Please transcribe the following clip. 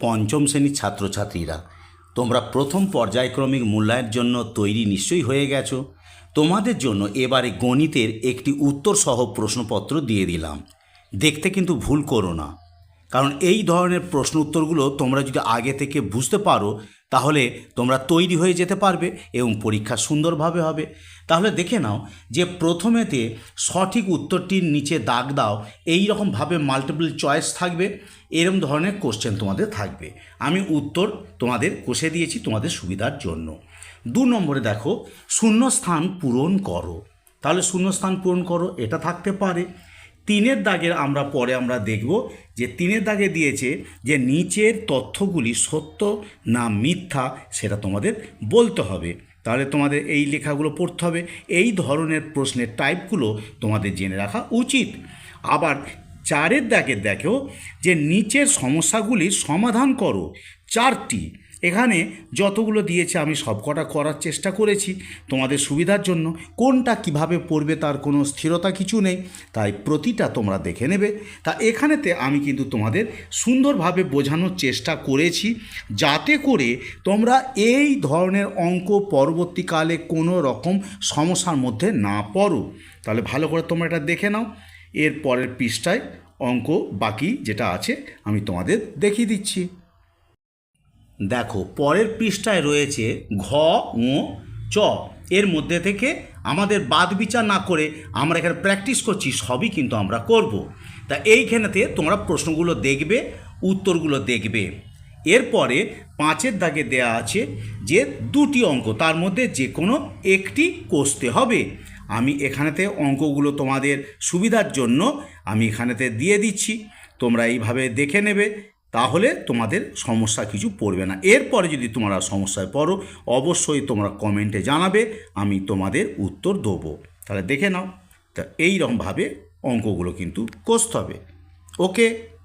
পঞ্চম শ্রেণির ছাত্রছাত্রীরা। তোমরা প্রথম পর্যায়ক্রমিক মূল্যায়নের জন্য তৈরি নিশ্চয়ই হয়ে গেছো। তোমাদের জন্য এবারে গণিতের একটি উত্তর সহ প্রশ্নপত্র দিয়ে দিলাম। দেখতে কিন্তু ভুল করো না। কারণ এই ধরনের প্রশ্ন উত্তরগুলো তোমরা যদি আগে থেকে বুঝতে পারো তাহলে তোমরা তৈরি হয়ে যেতে পারবে এবং পরীক্ষা সুন্দরভাবে হবে। তাহলে দেখে নাও যে প্রথমেতে সঠিক উত্তরটির নিচে দাগ দাও এই রকমভাবে মাল্টিপল চয়েস থাকবে, এরম ধরনের কোশ্চেন তোমাদের থাকবে। আমি উত্তর তোমাদের কষে দিয়েছি তোমাদের সুবিধার জন্য। দু নম্বরে দেখো, শূন্যস্থান পূরণ করো। তাহলে শূন্যস্থান পূরণ করো, এটা থাকতে পারে। তিনের দাগের আমরা পরে আমরা দেখব যে তিনের দাগে দিয়েছে যে নিচের তথ্যগুলি সত্য না মিথ্যা সেটা তোমাদের বলতে হবে। তাহলে তোমাদের এই লেখাগুলো পড়তে হবে। এই ধরনের প্রশ্নের টাইপগুলো তোমাদের জেনে রাখা উচিত। আবার চারের দাগে দেখো যে নিচের সমস্যাগুলির সমাধান করো। চারটি এখানে যতগুলো দিয়েছে, আমি সবকটা করার চেষ্টা করেছি। তোমাদের সুবিধার জন্য কোনটা কীভাবে পড়বে তার কোনো স্থিরতা কিছু নেই। তাই প্রতিটা তোমরা দেখে নেবে। তা এখানেতে আমি কিন্তু তোমাদের সুন্দরভাবে বোঝানোর চেষ্টা করেছি, যাতে করে তোমরা এই ধরনের অঙ্ক পরবর্তীকালে কোনো রকম সমস্যার মধ্যে না পড়ো। তাহলে ভালো করে তোমরা এটা দেখে নাও। এর পরের পৃষ্ঠায় অঙ্ক বাকি যেটা আছে, আমি তোমাদের দেখিয়ে দিচ্ছি। দেখো, পরের পৃষ্ঠায় রয়েছে ঘ ও চ। এর মধ্যে থেকে আমাদের বাদ বিচার না করে আমরা এখানে প্র্যাকটিস করছি, সবই কিন্তু আমরা করব। তা এইখানেতে তোমরা প্রশ্নগুলো দেখবে, উত্তরগুলো দেখবে। এরপরে পাঁচের দাগে দেয়া আছে যে দুটি অঙ্ক, তার মধ্যে যে কোনো একটি কষতে হবে। আমি এখানেতে অঙ্কগুলো তোমাদের সুবিধার জন্য আমি এখানেতে দিয়ে দিচ্ছি, তোমরা এইভাবে দেখে নেবে। তাহলে তোমাদের সমস্যা কিছু পড়বে না। এরপরে যদি তোমরা সমস্যায় পড়ো, অবশ্যই তোমরা কমেন্টে জানাবে, আমি তোমাদের উত্তর দেবো। তাহলে দেখে নাও। তা এইরকমভাবে অঙ্কগুলো কিন্তু কষতে হবে। ওকে?